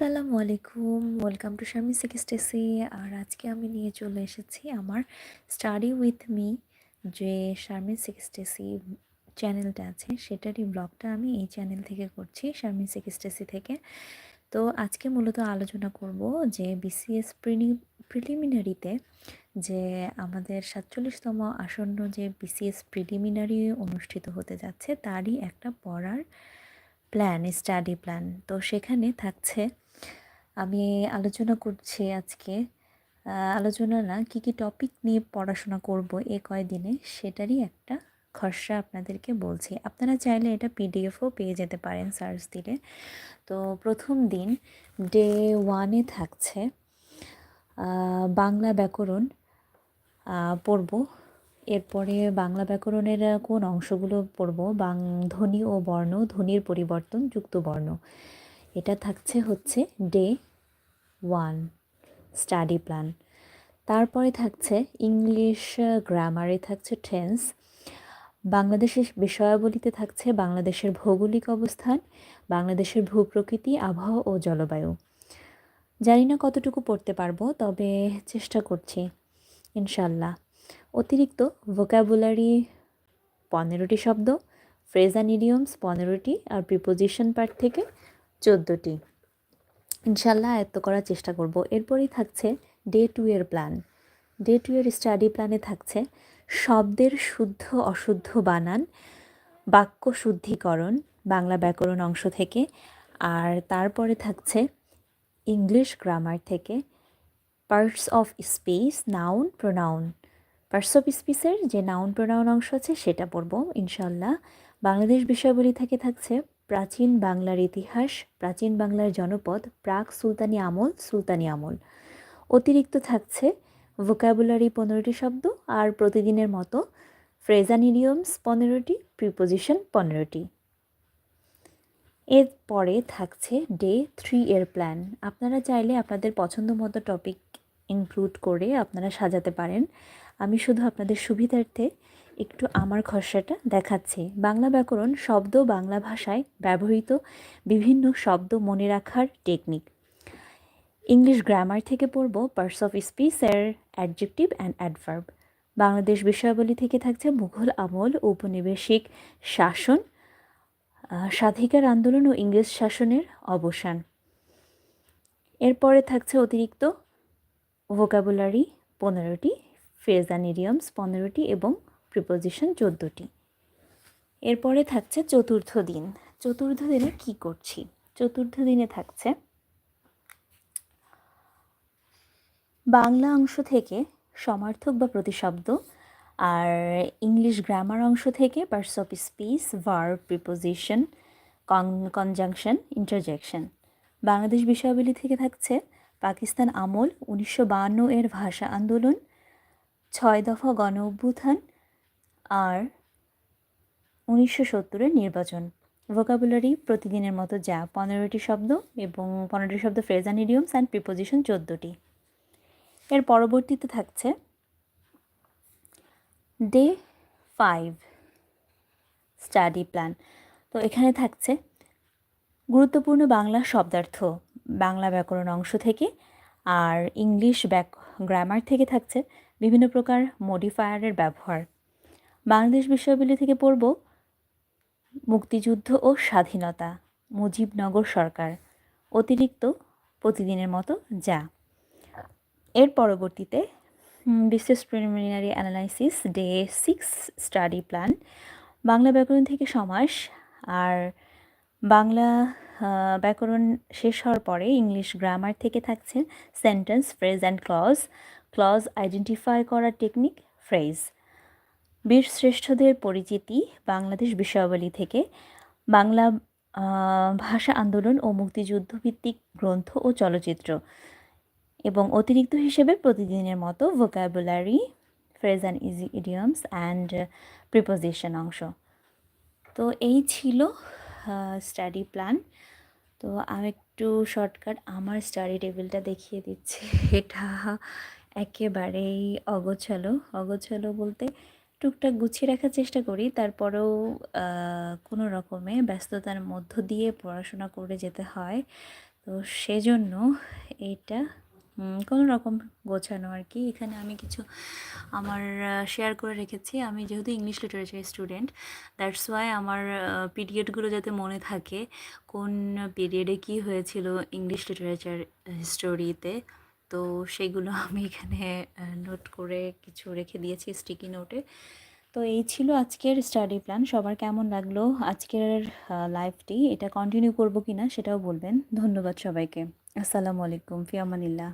আসসালামু আলাইকুম। Welcome to শারমি সিক্সটেসি আর আজকে আমি নিয়ে চলে এসেছি আমার স্টাডি উইথ মি যে শারমি সিক্সটেসি চ্যানেলটা আছে, সেটারই ব্লগটা আমি এই চ্যানেল থেকে করছি শারমি সিক্সটেসি থেকে। তো আজকে মূলত আলোচনা করব যে বিসিএস প্রিলি প্রিলিমিনারিতে যে আমাদের সাতচল্লিশতম আসন্ন যে বিসিএস প্রিলিমিনারি অনুষ্ঠিত হতে যাচ্ছে, তারই একটা পড়ার প্ল্যান স্টাডি প্ল্যান তো সেখানে থাকছে আমি আলোচনা করছি আজকে। আলোচনা না, কী কী টপিক নিয়ে পড়াশোনা করব এ কয়দিনে সেটারই একটা খসড়া আপনাদেরকে বলছি। আপনারা চাইলে এটা পিডিএফও পেয়ে যেতে পারেন সার্চ দিলে। তো প্রথম দিন ডে ওয়ানে থাকছে বাংলা ব্যাকরণ পড়ব। এরপরে বাংলা ব্যাকরণের কোন অংশগুলো পড়ব? বাং, ধ্বনি ও বর্ণ, ধ্বনির পরিবর্তন, যুক্ত বর্ণ। এটা থাকছে হচ্ছে ডে ওয়ান স্টাডি প্ল্যান। তারপরে থাকছে ইংলিশ গ্রামারে থাকছে টেন্স। বাংলাদেশের বিষয়াবলিতে থাকছে বাংলাদেশের ভৌগোলিক অবস্থান, বাংলাদেশের ভূপ্রকৃতি, আবহাওয়া ও জলবায়ু। জানি না কতটুকু পড়তে পারব, তবে চেষ্টা করছি, ইনশাল্লাহ। অতিরিক্ত ভোকাবুলারি পনেরোটি শব্দ ফ্রেজান ইডিয়মস পনেরোটি, আর প্রিপোজিশন পার্ট থেকে চোদ্দোটি। ইনশাল্লাহ আয়ত্ত করার চেষ্টা করব। এরপরেই থাকছে ডে টু এর প্ল্যান ডে টু এর স্টাডি প্ল্যানে থাকছে শব্দের শুদ্ধ অশুদ্ধ বানান, বাক্য শুদ্ধিকরণ, বাংলা ব্যাকরণ অংশ থেকে। আর তারপরে থাকছে ইংলিশ গ্রামার থেকে parts of speech noun pronoun parts of স্পেসের যে নাউন প্রোনাউন অংশ আছে সেটা পড়ব ইনশাল্লাহ। বাংলাদেশ বিষয়বলি থেকে থাকছে প্রাচীন বাংলার ইতিহাস, প্রাচীন বাংলার জনপদ, প্রাক সুলতানি আমল সুলতানি আমল। অতিরিক্ত থাকছে ভোকাবুলারি পনেরোটি শব্দ আর প্রতিদিনের মতো ফ্রেজান ইডিয়মস পনেরোটি প্রিপোজিশন পনেরোটি। এরপরে থাকছে ডে থ্রি এর প্ল্যান আপনারা চাইলে আপনাদের পছন্দ মতো টপিক ইনক্লুড করে আপনারা সাজাতে পারেন। আমি শুধু আপনাদের সুবিধার্থে একটু আমার খসড়াটা দেখাচ্ছি। বাংলা ব্যাকরণ শব্দ বাংলা ভাষায় ব্যবহৃত বিভিন্ন শব্দ মনে রাখার টেকনিক ইংলিশ গ্রামার থেকে পড়ব পার্টস অফ স্পিচের অ্যাডজেক্টিভ অ্যান্ড অ্যাডভার্ব বাংলাদেশ বিষয়াবলী থেকে থাকছে মুঘল আমল, ঔপনিবেশিক শাসন স্বাধিকার আন্দোলন ও ইংরেজ শাসনের অবসান। এরপরে থাকছে অতিরিক্ত ভোকাবুলারি পনেরোটি ফ্রেজান ইডিয়মস পনেরোটি এবং প্রিপোজিশন চোদ্দোটি। এরপরে থাকছে চতুর্থ দিন। চতুর্থ দিনে কি করছি? চতুর্থ দিনে থাকছে বাংলা অংশ থেকে সমার্থক বা প্রতিশব্দ আর ইংলিশ গ্রামার অংশ থেকে parts of speech verb preposition conjunction interjection Bangladesh বিষয়াবলী থেকে থাকছে পাকিস্তান আমল উনিশশো এর ভাষা আন্দোলন, ছয় দফা গণ অভ্যুত্থান আর উনিশশো সত্তরের নির্বাচন। ভোকাবুলারি প্রতিদিনের মতো যা পনেরোটি শব্দ এবং পনেরোটি শব্দ ফ্রেজান ইডিয়মস অ্যান্ড প্রিপোজিশন চোদ্দোটি। এর পরবর্তীতে থাকছে ডে ফাইভ স্টাডি প্ল্যান তো এখানে থাকছে গুরুত্বপূর্ণ বাংলা শব্দার্থ, বাংলা ব্যাকরণ অংশ থেকে আর ইংলিশ ব্যাক গ্রামার থেকে থাকছে বিভিন্ন প্রকার মডিফায়ারের ব্যবহার। বাংলাদেশ বিশ্ববিদ্যালয় থেকে পড়ব মুক্তিযুদ্ধ ও স্বাধীনতা, মুজিবনগর সরকার। অতিরিক্ত প্রতিদিনের মতো যা। এর পরবর্তীতে বিশেষ preliminary analysis day six study plan Bangla ব্যাকরণ থেকে সমাস, আর বাংলা ব্যাকরণ শেষ হওয়ার পরে ইংলিশ গ্রামার থেকে থাকছে sentence phrase and clause clause identify করার টেকনিক ফ্রেজ বীর শ্রেষ্ঠদের পরিচিতি বাংলাদেশ বিষয়াবলী থেকে বাংলা ভাষা আন্দোলন ও মুক্তিযুদ্ধ ভিত্তিক গ্রন্থ ও চলচ্চিত্র এবং অতিরিক্ত হিসেবে প্রতিদিনের মতো vocabulary phrase and easy idioms and preposition অংশ। তো এই ছিল স্টাডি প্ল্যান তো আমি একটু শর্টকাট আমার স্টাডি টেবিলটা দেখিয়ে দিচ্ছি। এটা একেবারেই অগোছালো। অগোছালো বলতে টুকটাক গুছিয়ে রাখার চেষ্টা করি। তারপরেও কোনো রকমে ব্যস্ততার মধ্য দিয়ে পড়াশোনা করে যেতে হয়। তো সেজন্য এটা কোনো রকম গোছানো আর কি। এখানে আমি কিছু আমার শেয়ার করে রেখেছি। আমি যেহেতু English literature student that's why আমার পিরিয়ডগুলো যাতে মনে থাকে, কোন পিরিয়ডে কী হয়েছিল ইংলিশ লিটারেচার হিস্টোরিতে তো সেগুলো আমি এখানে নোট করে কিছু রেখে দিয়েছি স্টিকি নোটে তো এই ছিল আজকের স্টাডি প্ল্যান সবার কেমন লাগল আজকের লাইফটি এটা কন্টিনিউ করব কি না সেটাও বলবেন। ধন্যবাদ সবাইকে। আসসালামু আলাইকুম ফিয়ামানিল্লাহ